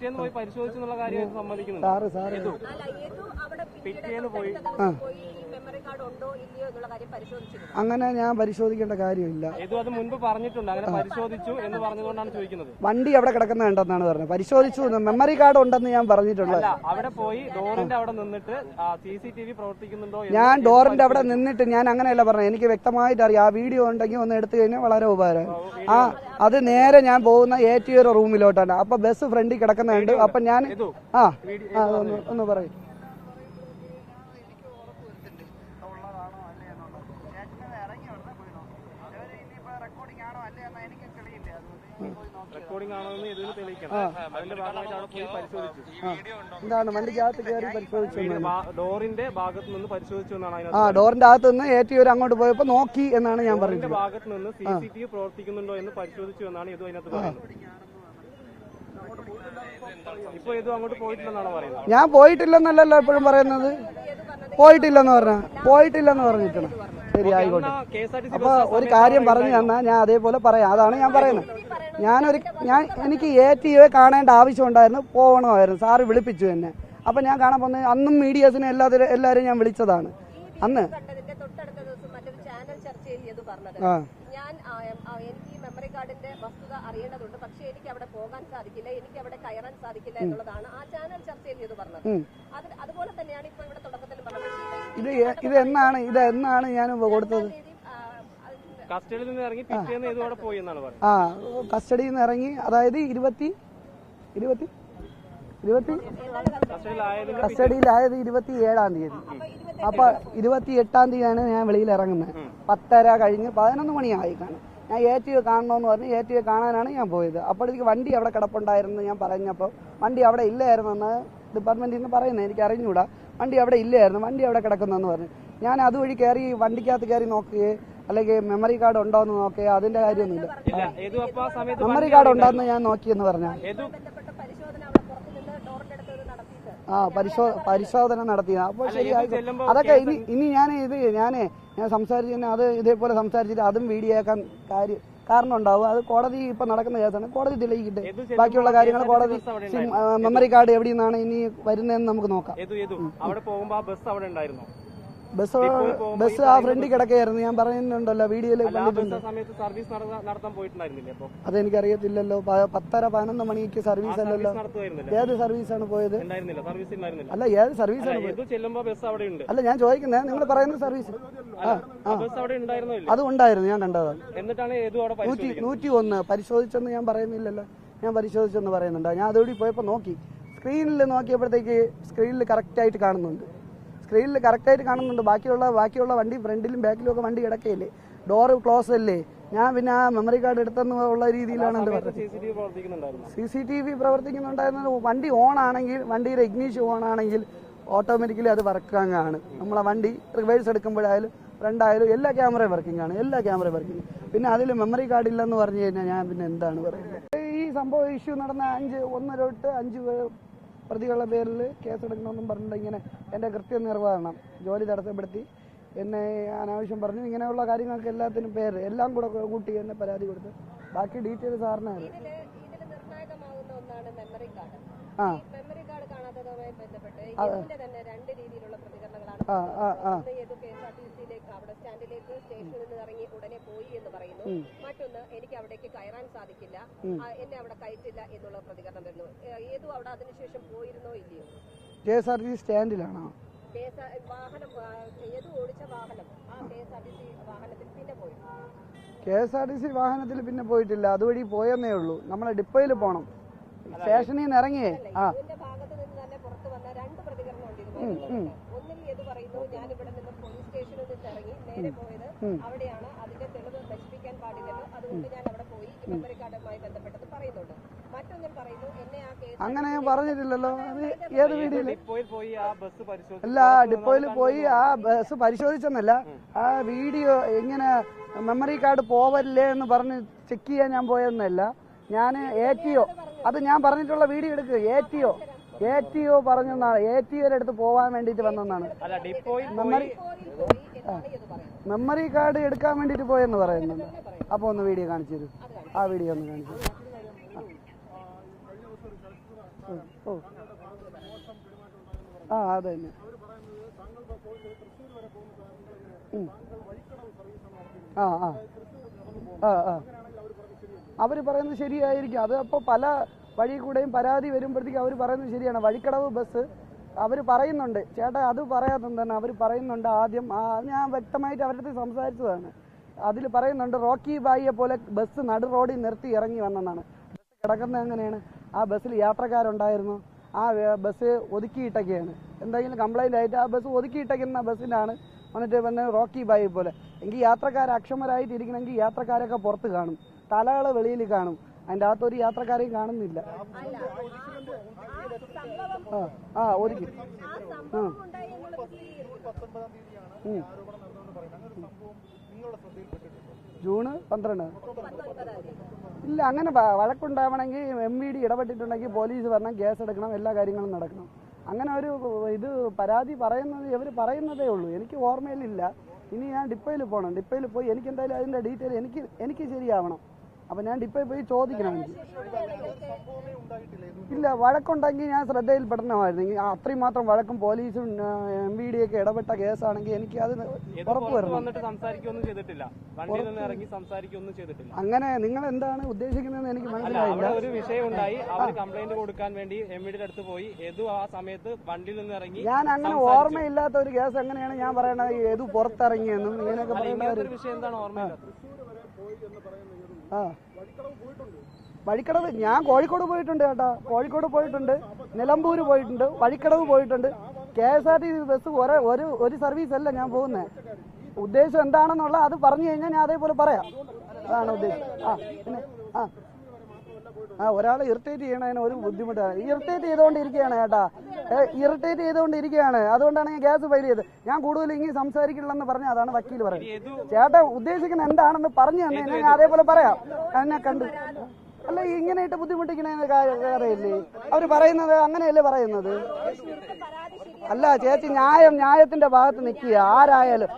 പിറ്റേന്ന് പോയി പരിശോധിച്ചു എന്നുള്ള കാര്യം സമ്മതിക്കുന്നു സാറ് സാറ്. പിറ്റേന്ന് പോയി ഉണ്ടോ ഇല്ലയോ എന്നുള്ള കാര്യം പരിശോധിച്ചിരുന്നു. അങ്ങനെ ഞാൻ പരിശോധിക്കേണ്ട കാര്യമില്ല. ഏതു അത് മുൻപ് പറഞ്ഞിട്ടുണ്ട്. അങ്ങനെ പരിശോധിച്ചു എന്ന് പറഞ്ഞുകൊണ്ടാണ് ചോദിക്കുന്നത്. വണ്ടി അവിടെ കിടക്കുന്നുണ്ടെന്നാണ് പറഞ്ഞത്. പരിശോധിച്ചു എന്ന്. മെമ്മറി കാർഡ് ഉണ്ടെന്ന് ഞാൻ പറഞ്ഞിട്ടുള്ളത് അല്ല അവിടെ പോയി ഡോറിന്റെ അവിടെ നിന്നിട്ട് സി സി ടി വി പ്രവർത്തിക്കുന്നുണ്ടോ എന്ന് ഞാൻ ഡോറിന്റെ അവിടെ നിന്നിട്ട് ഞാൻ അങ്ങനെയല്ല പറഞ്ഞത്. എനിക്ക് വ്യക്തമായിട്ട് അറിയാം. ആ വീഡിയോ ഉണ്ടെങ്കിൽ ഒന്ന് എടുത്തു കഴിഞ്ഞാൽ വളരെ ഉപകാരം. ആ അത് നേരെ ഞാൻ പോകുന്ന എ ടി ഒരു റൂമിലോട്ടാണ്. അപ്പൊ ബസ് ഫ്രണ്ടിൽ കിടക്കുന്നുണ്ട്. അപ്പൊ ഞാൻ ആ ആ ഒന്ന് ഒന്ന് പറയും റെക്കോർഡിംഗ് ആണോ എന്ന് ഇതിന് തെളിയിക്കണം അതിന്റെ ഭാഗമായിട്ട് അവിടെ പോയി പരിശോധിച്ചു എന്താണ് വണ്ടിക്കകത്ത് കയറി പരിശോധിച്ചു ഡോറിന്റെ ഭാഗത്ത് നിന്ന് പരിശോധിച്ചു എന്നാണ് ആ അതിനകത്ത് ഡോറിന്റെ അകത്ത് നിന്ന് ഏറ്റവും ഒരു അങ്ങോട്ട് പോയപ്പോ നോക്കി എന്നാണ് ഞാൻ പറഞ്ഞത് ഭാഗത്ത് നിന്ന് സി സി ടി വി പ്രവർത്തിക്കുന്നുണ്ടോ എന്ന് പരിശോധിച്ചു എന്നാണ് ഇത് അതിനകത്ത് പറയുന്നത് ഇപ്പൊ ഇത് അങ്ങോട്ട് പോയിട്ടില്ലെന്നാണ് പറയുന്നത് ഞാൻ പോയിട്ടില്ലെന്നല്ലല്ലോ എപ്പോഴും പറയുന്നത്. പോയിട്ടില്ലെന്ന് പറഞ്ഞ പോയിട്ടില്ലെന്ന് പറഞ്ഞിട്ടാണ് ശരി ആയിക്കോട്ടെ. അപ്പൊ ഒരു കാര്യം പറഞ്ഞു തന്നാ ഞാൻ അതേപോലെ പറയാം. അതാണ് ഞാൻ പറയുന്നത്. ഞാനൊരു ഞാൻ എനിക്ക് എ ടി ഒ കാണേണ്ട ആവശ്യമുണ്ടായിരുന്നു. പോകണമായിരുന്നു സാറ് വിളിപ്പിച്ചു എന്നെ. അപ്പൊ ഞാൻ കാണാൻ പോകുന്നത് അന്നും മീഡിയസിനെ എല്ലാത്തിനും എല്ലാവരും ഞാൻ വിളിച്ചതാണ്. അന്ന്. ആ. കാർഡിന്റെ വസ്തുത അറിയേണ്ടതുണ്ട്. പക്ഷേ എനിക്ക് അവിടെ പോകാൻ സാധിക്കില്ല. എനിക്ക് അവിടെ കയറാൻ സാധിക്കില്ല എന്നുള്ളതാണ് ആ ചാനൽ ചർച്ചയിൽ ചെയ്ത് പറഞ്ഞത്. അത് അതുപോലെ തന്നെയാണ് ഇപ്പൊ ഇവിടെ തുടക്കത്തിൽ പറഞ്ഞത് ഇത് എന്നാണ്? ഇത് എന്നാണ് ഞാൻ കൊടുത്തത്? കസ്റ്റഡിയിൽ നിന്ന് ഇറങ്ങി പിറ്റേന്ന് പോയി എന്നാണ് പറയുന്നത് ആ കസ്റ്റഡിയിൽ നിന്ന് ഇറങ്ങി അതായത് ഇരുപത്തി ഇരുപത്തി ഇരുപത്തി കസ്റ്റഡിയിലായത് ഇരുപത്തി ഏഴാം തീയതി അപ്പൊ ഇരുപത്തി എട്ടാം തീയതിയാണ് ഞാൻ വെളിയിൽ ഇറങ്ങുന്നത് പത്തര കഴിഞ്ഞ് പതിനൊന്ന് മണിയായി കാണും ഞാൻ എ ടി ഒ കാണണമെന്ന് പറഞ്ഞ് എ ടി ഒ കാണാനാണ് ഞാൻ പോയത്. അപ്പോഴത്തേക്ക് വണ്ടി അവിടെ കിടപ്പുണ്ടായിരുന്നു ഞാൻ പറഞ്ഞപ്പോൾ. വണ്ടി അവിടെ ഇല്ലായിരുന്നെന്ന് ഡിപ്പാർട്ട്മെന്റിൽ നിന്ന് പറയുന്നത് എനിക്ക് അറിഞ്ഞൂടാ വണ്ടി അവിടെ ഇല്ലായിരുന്നു വണ്ടി അവിടെ കിടക്കുന്നെന്ന് പറഞ്ഞു. ഞാൻ അതുവഴി കയറി വണ്ടിക്കകത്ത് കയറി നോക്കുകയെ അല്ലെങ്കിൽ മെമ്മറി കാർഡ് ഉണ്ടോ എന്ന് നോക്കുകയോ അതിന്റെ കാര്യമൊന്നുമില്ല. ഇല്ല ഏതു അപ്പൊ ആ സമയത്ത് മെമ്മറി കാർഡ് ഉണ്ടോന്ന് ഞാൻ നോക്കിയെന്ന് പറഞ്ഞാൽ ആ പരിശോധന അവിടെ പുറത്തു ഡോറിന്റെ അടുത്ത് ഇത് നടത്തിയിട്ട്. ആ പരിശോധന നടത്തി അപ്പോൾ ശരിയായി അതൊക്കെ ഇനി ഇനി ഞാൻ ഇത് ഞാനേ ഞാൻ സംസാരിച്ചു അത് ഇതേപോലെ സംസാരിച്ചിട്ട് അതും വീഡിയോ ആക്കാൻ കാര്യം കാരണം ഉണ്ടാവും. അത് കോടതി ഇപ്പൊ നടക്കുന്ന കേസാണ്. കോടതി തെളിയിക്കട്ടെ. ബാക്കിയുള്ള കാര്യങ്ങൾ കോടതി മെമ്മറി കാർഡ് എവിടെ നിന്നാണ് ഇനി വരുന്നതെന്ന് നമുക്ക് നോക്കാം. അവിടെ പോകുമ്പോ ആ ബസ് അവിടെ ഉണ്ടായിരുന്നു? ബസ് ബസ് ആ ഫ്രണ്ടിൽ കിടക്കുകയായിരുന്നു. ഞാൻ പറയുന്നുണ്ടല്ലോ വീഡിയോയിൽ സർവീസ് അതെനിക്കറിയത്തില്ലല്ലോ. പത്തര പതിനൊന്ന് മണിക്ക് സർവീസ് അല്ലല്ലോ. സർവീസ് ആണ് ഏത് സർവീസാണ് പോയത്? സർവീസ് അല്ല ഏത് സർവീസാണ് പോയത്? ഏതു അവിടെ ഉണ്ട്. അല്ല ഞാൻ ചോദിക്കുന്നത് നിങ്ങൾ പറയുന്ന സർവീസ്. അത് ഉണ്ടായിരുന്നു ഞാൻ ഏതു അവിടെ നൂറ്റി നൂറ്റി ഒന്ന് പരിശോധിച്ചെന്ന് ഞാൻ പറയുന്നില്ലല്ലോ. ഞാൻ പരിശോധിച്ചെന്ന് പറയുന്നുണ്ട്. ഞാൻ അതുകൂടി പോയപ്പോൾ നോക്കി. സ്ക്രീനിൽ നോക്കിയപ്പോഴത്തേക്ക് സ്ക്രീനിൽ കറക്റ്റായിട്ട് കാണുന്നുണ്ട്. സ്ക്രീനിൽ കറക്റ്റായിട്ട് കാണുന്നുണ്ട്. ബാക്കിയുള്ള ബാക്കിയുള്ള വണ്ടി ഫ്രണ്ടിലും ബാക്കിലും ഒക്കെ വണ്ടി കിടക്കയില്ലേ? ഡോറ് ക്ലോസ് അല്ലേ? ഞാൻ പിന്നെ ആ മെമ്മറി കാർഡ് എടുത്തെന്ന് ഉള്ള രീതിയിലാണ് പറഞ്ഞത് സി സി ടി വി പ്രവർത്തിക്കുന്നുണ്ടായിരുന്നു. പ്രവർത്തിക്കുന്നുണ്ടായിരുന്നത് വണ്ടി ഓൺ ആണെങ്കിൽ വണ്ടിയുടെ ഇഗ്നീഷൻ ഓൺ ആണെങ്കിൽ ഓട്ടോമാറ്റിക്കലി അത് വർക്കിംഗ് ആണ്. നമ്മളെ വണ്ടി റിവേഴ്സ് എടുക്കുമ്പോഴായാലും ഫ്രണ്ടായാലും എല്ലാ ക്യാമറയും വർക്കിംഗ് ആണ്. എല്ലാ ക്യാമറയും വർക്കിംഗ് പിന്നെ അതിൽ മെമ്മറി കാർഡ് ഇല്ലെന്ന് പറഞ്ഞു കഴിഞ്ഞാൽ ഞാൻ പിന്നെ എന്താണ് പറയുന്നത്? ഈ സംഭവം ഇഷ്യൂ നടന്ന അഞ്ച് ഒന്നര തൊട്ട് അഞ്ച് പ്രതികളുടെ പേരിൽ കേസെടുക്കണമെന്നും പറഞ്ഞിട്ട് ഇങ്ങനെ എന്റെ കൃത്യനിർവഹണം ജോലി തടസ്സപ്പെടുത്തി എന്നെ അനാവശ്യം പറഞ്ഞു. ഇങ്ങനെയുള്ള കാര്യങ്ങൾക്ക് എല്ലാത്തിനും പേര് എല്ലാം കൂടെ കൂട്ടി എന്നെ പരാതി കൊടുത്ത്. ബാക്കി ഡീറ്റെയിൽ സാറിന് ആ. ആ ആ ആ ഒന്ന് ഏതോ കെ എസ് ആർ ടി സിയിലേക്ക് അവിടെ സ്റ്റാൻഡിലേക്ക് സ്റ്റേഷനിൽ നിന്ന് ഇറങ്ങി ഉടനെ പോയി എന്ന് പറയുന്നു. മറ്റൊന്ന് എനിക്ക് അവിടേക്ക് കയറാൻ സാധിക്കില്ല. എന്നെ അവിടെ കയറ്റില്ല എന്നുള്ള പ്രതികരണം വരുന്നു. ഏതു അവിടെ അതിനുശേഷം പോയിരുന്നോ ഇല്ലയോ? K S R T സ്റ്റാൻഡിലാണോ? K S R T C വാഹനത്തിൽ പിന്നെ പോയി. K S R T C വാഹനത്തിൽ പിന്നെ പോയിട്ടില്ല. അതുവഴി പോയെന്നേ ഉള്ളൂ. നമ്മളെ ഡിപ്പോയിൽ പോകണം സ്റ്റേഷനിൽ നിന്ന് ഇറങ്ങിയേ. ആ ഇതിന്റെ ഭാഗത്ത് നിന്ന് തന്നെ പുറത്തു വന്ന രണ്ട് പ്രതികരണമുണ്ട് ഇതുമായി ബന്ധപ്പെട്ട്. ഒന്നിൽ ഏത് പറയുന്നു ഞാൻ ഇവിടെ നിന്ന് പോലീസ് സ്റ്റേഷനിൽ നിന്ന് ഇറങ്ങി നേരെ പോയത് അവിടെയാണ് അതിന്റെ തെളിവ് നശിപ്പിക്കാൻ പാടില്ലല്ലോ. അതുകൊണ്ട് ഞാൻ അവിടെ പോയി ഈ മെമ്മറി കാർഡുമായി ബന്ധപ്പെട്ടത് പറയുന്നുണ്ട്. മറ്റൊന്നിൽ പറയുന്നു. എന്നെ ആ കേസ് അങ്ങനെ ഞാൻ പറഞ്ഞിട്ടില്ലല്ലോ. അത് ഏത് വീഡിയോയിൽ ഡിപ്പോയിൽ പോയി ആ ബസ് പരിശോധിച്ചു അല്ല ഡിപ്പോയിൽ പോയി ആ ബസ് പരിശോധിച്ചെന്നല്ല. ആ വീഡിയോ എങ്ങനെ മെമ്മറി കാർഡ് പോവല്ലേ എന്ന് പറഞ്ഞ് ചെക്ക് ചെയ്യാൻ ഞാൻ പോയെന്നല്ല. ഞാൻ എ ടി ഒ അത് ഞാൻ പറഞ്ഞിട്ടുള്ള വീഡിയോ എടുക്കുക A T O A T O പറഞ്ഞെന്നാണ് A T ഒയുടെ അടുത്ത് പോകാൻ വേണ്ടിയിട്ട് വന്നെന്നാണ്. അല്ല ഡിപ്പോയിൽ മെമ്മറി മെമ്മറി കാർഡ് എടുക്കാൻ വേണ്ടിയിട്ട് പോയെന്ന് പറയുന്നുണ്ട്. അപ്പോൾ ഒന്ന് വീഡിയോ കാണിച്ചു തരൂ. ആ വീഡിയോ ഒന്ന് കാണിച്ചു. ഓ ആ. അത് തന്നെ. ആ ആ. ആ ആ. അവർ പറയുന്നത് ശരിയായിരിക്കും. അത് അപ്പോൾ പല വഴി കൂടെയും പരാതി വരുമ്പോഴത്തേക്കും അവർ പറയുന്നത് ശരിയാണ്. വഴിക്കടവ് ബസ് അവർ പറയുന്നുണ്ട്. ചേട്ടാ അത് പറയാത്തത് തന്നെ അവർ പറയുന്നുണ്ട് ആദ്യം ഞാൻ വ്യക്തമായിട്ട് അവരുടെ സംസാരിച്ചതാണ്. അതിൽ പറയുന്നുണ്ട് റോക്കി ബായിയെ പോലെ ബസ് നടു റോഡിൽ നിർത്തി ഇറങ്ങി വന്നെന്നാണ്. ബസ് കിടക്കുന്നത് എങ്ങനെയാണ്? ആ ബസ്സിൽ യാത്രക്കാരുണ്ടായിരുന്നു. ആ ബസ് ഒതുക്കിയിട്ടൊക്കെയാണ്. എന്തെങ്കിലും കംപ്ലൈന്റ് ആയിട്ട് ആ ബസ് ഒതുക്കിയിട്ടേക്കുന്ന ബസ്സിനാണ് വന്നിട്ട് വന്ന് റോക്കി ബായി പോലെ. എങ്കിൽ യാത്രക്കാർ അക്ഷമരായിട്ട് ഇരിക്കണമെങ്കിൽ യാത്രക്കാരൊക്കെ പുറത്ത് കാണും. തലകൾ വെളിയിൽ കാണും. അതിന്റെ അകത്ത് ഒരു യാത്രക്കാരെയും കാണുന്നില്ല. ആ ആ ഒരുക്കി. ജൂണ് പന്ത്രണ്ട്. ഇല്ല അങ്ങനെ വഴക്കുണ്ടാവണമെങ്കിൽ എം വി ഡി ഇടപെട്ടിട്ടുണ്ടെങ്കിൽ പോലീസ് വരണം കേസ് എടുക്കണം എല്ലാ കാര്യങ്ങളും നടക്കണം. അങ്ങനെ ഒരു ഇത് പരാതി പറയുന്നത് ഇവർ പറയുന്നതേ ഉള്ളൂ. എനിക്ക് ഓർമ്മയിലില്ല. ഇനി ഞാൻ ഡിപ്പോയിൽ പോകണം ഡിപ്പോയിൽ പോയി എനിക്ക് എന്തായാലും അതിന്റെ ഡീറ്റെയിൽ എനിക്ക് എനിക്ക് ശരിയാവണം. അപ്പം ഞാൻ ഡിപ്പോയിൽ പോയി ചോദിക്കണം. എനിക്ക് ഇല്ല വഴക്കുണ്ടെങ്കിൽ ഞാൻ ശ്രദ്ധയിൽപ്പെടണമായിരുന്നു. ഈ അത്രയും മാത്രം വഴക്കും പോലീസും എം വി ഡി ഒക്കെ ഇടപെട്ട കേസാണെങ്കിൽ എനിക്ക് അത് ഉറപ്പ് വരണം വന്നിട്ട് സംസാരിക്കൊന്നും ചെയ്തിട്ടില്ല. വണ്ടിയിൽ ഇറങ്ങി സംസാരിക്കൊന്നും ചെയ്തിട്ടില്ല. അങ്ങനെ നിങ്ങൾ എന്താണ് ഉദ്ദേശിക്കുന്നതെന്ന് എനിക്ക് മനസ്സിലായില്ല. ഒരു വിഷയം ഉണ്ടായി അവർ കംപ്ലൈന്റ് കൊടുക്കാൻ വേണ്ടി എം ഡിയുടെ അടുത്ത് പോയി. ഏതു ആ സമയത്ത് വണ്ടിയിൽ നിന്ന് ഇറങ്ങി ഞാൻ അങ്ങനെ ഓർമ്മയില്ലാത്ത ഒരു കേസ് എങ്ങനെയാണ് ഞാൻ പറയണത്? ഏതു പുറത്തിറങ്ങിയെന്നും ഇങ്ങനെയൊക്കെ പറയുന്ന ഒരു വിഷയം എന്താണ് ഓർമ്മയില്ലാത്തത്? ആ. വഴിക്കടവ് ഞാൻ കോഴിക്കോട് പോയിട്ടുണ്ട് ചേട്ടാ കോഴിക്കോട് പോയിട്ടുണ്ട് നിലമ്പൂർ പോയിട്ടുണ്ട് വഴിക്കടവ് പോയിട്ടുണ്ട്. K S R T C bus ഒരേ ഒരു ഒരു സർവീസ് അല്ല ഞാൻ പോകുന്നത് ഉദ്ദേശം എന്താണെന്നുള്ള അത് പറഞ്ഞു കഴിഞ്ഞാൽ ഞാൻ അതേപോലെ പറയാം. അതാണ് ഉദ്ദേശം. ആ പിന്നെ ആ. ആ ഒരാൾ ഇറിറ്റേറ്റ് ചെയ്യണതിന് ഒരു ബുദ്ധിമുട്ടാണ്. ഇറിറ്റേറ്റ് ചെയ്തുകൊണ്ടിരിക്കുകയാണ് ചേട്ടാ ഇറിറ്റേറ്റ് ചെയ്തുകൊണ്ടിരിക്കുകയാണ്. അതുകൊണ്ടാണ് ഞാൻ ഗ്യാസ് ഫയൽ ചെയ്ത് ഞാൻ കൂടുതൽ ഇങ്ങനെ സംസാരിക്കില്ലെന്ന് പറഞ്ഞ അതാണ് വക്കീൽ പറയുന്നത്. ചേട്ടാ ഉദ്ദേശിക്കുന്ന എന്താണെന്ന് പറഞ്ഞു തന്നെ ഞാൻ അതേപോലെ പറയാം. എന്നെ കണ്ടു അല്ല ഇങ്ങനെയിട്ട് ബുദ്ധിമുട്ടിക്കണേന്ന് കാര്യമില്ലേ അവർ പറയുന്നത് അങ്ങനെയല്ലേ പറയുന്നത്? അല്ല ചേച്ചി ന്യായം ന്യായത്തിന്റെ ഭാഗത്ത് നിൽക്കുക. ആരായാലും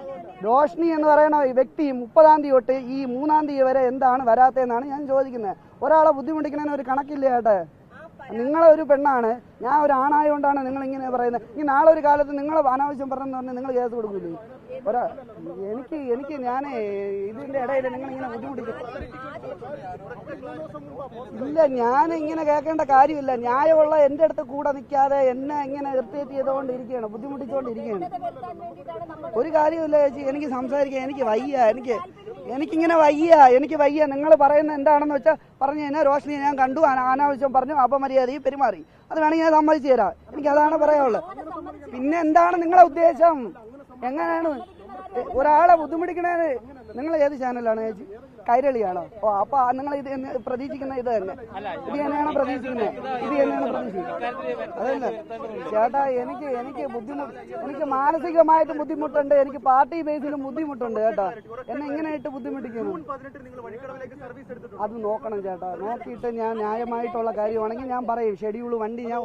റോഷ്നി എന്ന് പറയുന്ന വ്യക്തി മുപ്പതാം തീയതി തൊട്ട് ഈ മൂന്നാം തീയതി വരെ എന്താണ് വരാത്തതെന്നാണ് ഞാൻ ചോദിക്കുന്നത്. ഒരാളെ ബുദ്ധിമുട്ടിക്കുന്നതിന് ഒരു കണക്കില്ല ചേട്ടെ നിങ്ങളെ ഒരു പെണ്ണാണ്. ഞാൻ ഒരു ആണായതുകൊണ്ടാണ് നിങ്ങൾ ഇങ്ങനെ പറയുന്നത്. ഇനി നാളെ ഒരു കാലത്ത് നിങ്ങൾ അനാവശ്യം പറഞ്ഞെന്ന് പറഞ്ഞാൽ നിങ്ങൾ കേസ് കൊടുക്കില്ലേ? ഒരാ എനിക്ക് എനിക്ക് ഞാൻ ഇതിന്റെ ഇടയിൽ നിങ്ങൾ ഇങ്ങനെ ബുദ്ധിമുട്ടിക്കും. ഇല്ല ഞാൻ ഇങ്ങനെ കേൾക്കേണ്ട കാര്യമില്ല. ന്യായമുള്ള എന്റെ അടുത്ത് കൂടെ നിൽക്കാതെ എന്നെ ഇങ്ങനെ ഇറിറ്റേറ്റ് ചെയ്തുകൊണ്ടിരിക്കുകയാണ് ബുദ്ധിമുട്ടിച്ചുകൊണ്ടിരിക്കുകയാണ്. ഒരു കാര്യമില്ല ചേച്ചി എനിക്ക് സംസാരിക്കാൻ എനിക്ക് വയ്യ എനിക്ക് എനിക്കിങ്ങനെ വയ്യ എനിക്ക് വയ്യ. നിങ്ങൾ പറയുന്ന എന്താണെന്ന് വെച്ചാൽ പറഞ്ഞു കഴിഞ്ഞാൽ റോഷനി ഞാൻ കണ്ടു അനാവശ്യം പറഞ്ഞു അപമര്യാദയും പെരുമാറി. അത് വേണമെങ്കിൽ ഞാൻ സമ്മതിച്ചു തരാം. എനിക്ക് അതാണ് പറയാനുള്ളത്. പിന്നെ എന്താണ് നിങ്ങളെ ഉദ്ദേശം? എങ്ങനെയാണ്? ഒരാളെ ബുദ്ധിമുട്ടിക്കണേ നിങ്ങൾ ഏത് ചാനലാണ് ചേച്ചി? കൈരളിയാണോ? ഓ അപ്പൊ നിങ്ങൾ ഇത് പ്രതീക്ഷിക്കുന്ന ഇത് തന്നെ. ഇത് തന്നെയാണ് പ്രതീക്ഷിക്കുന്നത്. ഇത് തന്നെയാണ് പ്രതീക്ഷിക്കുന്നത്. അതല്ല? ചേട്ടാ എനിക്ക് എനിക്ക് ബുദ്ധിമുട്ട് എനിക്ക് മാനസികമായിട്ട് ബുദ്ധിമുട്ടുണ്ട്. എനിക്ക് പാർട്ടി ബേസിലും ബുദ്ധിമുട്ടുണ്ട് ചേട്ടാ. എന്നെ ഇങ്ങനെയായിട്ട് ബുദ്ധിമുട്ടിക്കുന്നു. അത് നോക്കണം ചേട്ടാ. നോക്കിയിട്ട് ഞാൻ ന്യായമായിട്ടുള്ള കാര്യമാണെങ്കിൽ ഞാൻ പറയും ഷെഡ്യൂൾ വണ്ടി ഞാൻ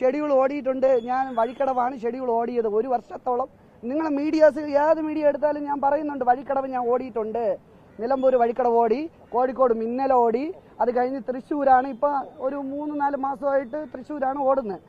ഷെഡ്യൂൾ ഓടിയിട്ടുണ്ട്. ഞാൻ വഴിക്കടവാണ് ഷെഡ്യൂൾ ഓടിയത് ഒരു വർഷത്തോളം. നിങ്ങൾ മീഡിയാസ് ഏത് മീഡിയ എടുത്താലും ഞാൻ പറയുന്നുണ്ട് വഴിക്കടവ് ഞാൻ ഓടിയിട്ടുണ്ട്. നിലമ്പൂർ വഴിക്കട ഓടി കോഴിക്കോട് മിന്നലോടി അത് കഴിഞ്ഞ് തൃശ്ശൂരാണ്. ഇപ്പൊ ഒരു മൂന്ന് നാല് മാസമായിട്ട് തൃശ്ശൂരാണ് ഓടുന്നത്.